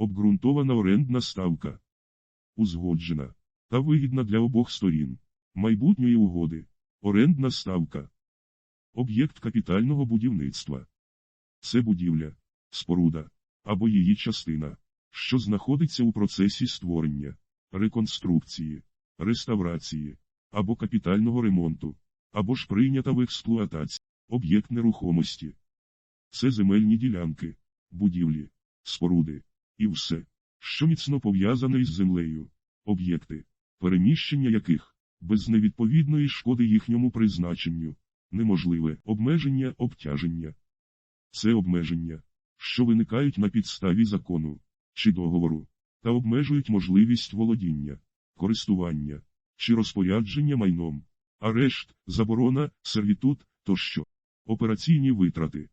Обґрунтована орендна ставка. Узгоджена та вигідна для обох сторін. Майбутньої угоди. Орендна ставка. Об'єкт капітального будівництва. Це будівля, споруда або її частина, що знаходиться у процесі створення, реконструкції, реставрації або капітального ремонту, або ж прийнята в експлуатацію, об'єкт нерухомості. Це земельні ділянки, будівлі, споруди і все, що міцно пов'язане із землею, об'єкти, переміщення яких, без невідповідної шкоди їхньому призначенню, неможливе обмеження обтяження. Це обмеження, що виникають на підставі закону чи договору, та обмежують можливість володіння, користування чи розпорядження майном, арешт, заборона, сервітут тощо. Операційні витрати.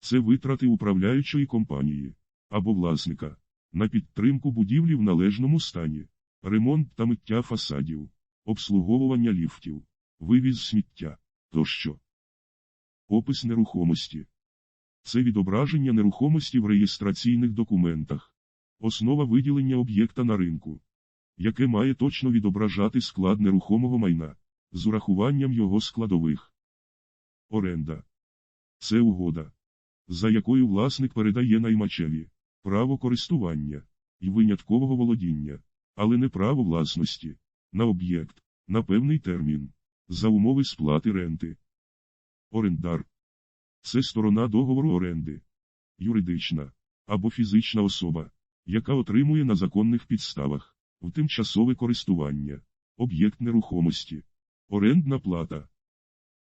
Це витрати управляючої компанії або власника на підтримку будівлі в належному стані, ремонт та миття фасадів, обслуговування ліфтів, вивіз сміття тощо. Опис нерухомості. Це відображення нерухомості в реєстраційних документах. Основа виділення об'єкта на ринку, яке має точно відображати склад нерухомого майна з урахуванням його складових. Оренда. Це угода, за якою власник передає наймачеві право користування і виняткового володіння, але не право власності на об'єкт на певний термін за умови сплати ренти. Орендар. Це сторона договору оренди, юридична або фізична особа, яка отримує на законних підставах в тимчасове користування, об'єкт нерухомості, орендна плата.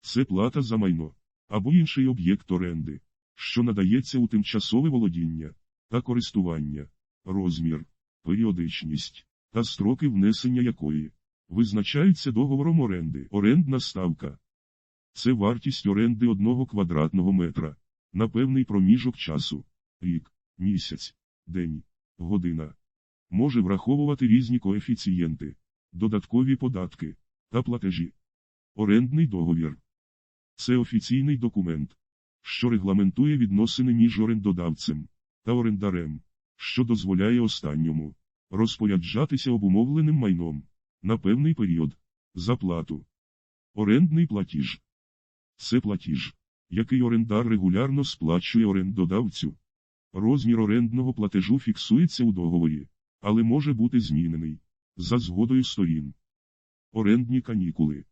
Це плата за майно або інший об'єкт оренди, що надається у тимчасове володіння та користування, розмір, періодичність та строки внесення якої визначаються договором оренди. Орендна ставка. Це вартість оренди одного квадратного метра на певний проміжок часу, рік, місяць, день, година. Може враховувати різні коефіцієнти, додаткові податки та платежі. Орендний договір. Це офіційний документ, що регламентує відносини між орендодавцем та орендарем, що дозволяє останньому розпоряджатися обумовленим майном на певний період за плату. Орендний платіж. Це платіж, який орендар регулярно сплачує орендодавцю. Розмір орендного платежу фіксується у договорі, але може бути змінений за згодою сторін. Орендні канікули.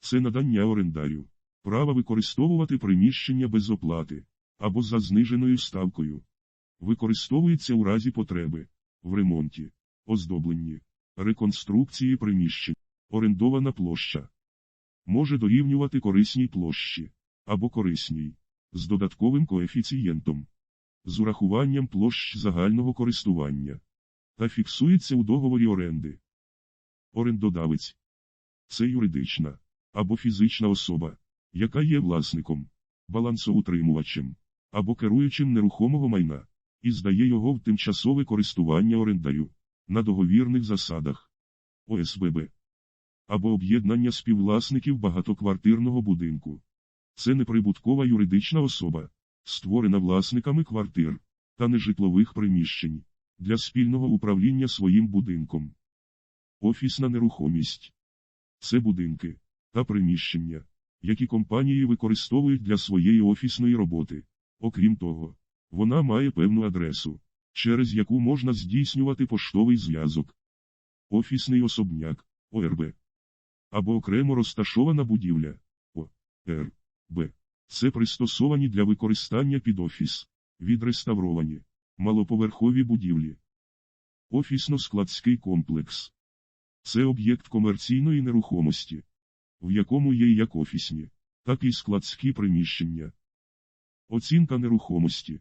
Це надання орендарю права використовувати приміщення без оплати або за зниженою ставкою. Використовується у разі потреби в ремонті, оздобленні, реконструкції приміщень, орендована площа. Може дорівнювати корисній площі або корисній з додатковим коефіцієнтом, з урахуванням площ загального користування та фіксується у договорі оренди. Орендодавець це юридична або фізична особа, яка є власником, балансоутримувачем або керуючим нерухомого майна, і здає його в тимчасове користування орендарю на договірних засадах ОСББ або об'єднання співвласників багатоквартирного будинку. Це неприбуткова юридична особа, створена власниками квартир та нежитлових приміщень для спільного управління своїм будинком. Офісна нерухомість це будинки та приміщення, які компанії використовують для своєї офісної роботи. Окрім того, вона має певну адресу, через яку можна здійснювати поштовий зв'язок. Офісний особняк ОРБ або окремо розташована будівля ОРБ. Це пристосовані для використання під офіс, відреставровані, малоповерхові будівлі. Офісно-складський комплекс. Це об'єкт комерційної нерухомості, в якому є як офісні, так і складські приміщення. Оцінка нерухомості.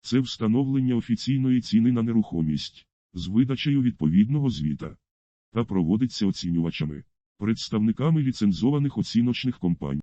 Це встановлення офіційної ціни на нерухомість з видачею відповідного звіта та проводиться оцінювачами, представниками ліцензованих оціночних компаній.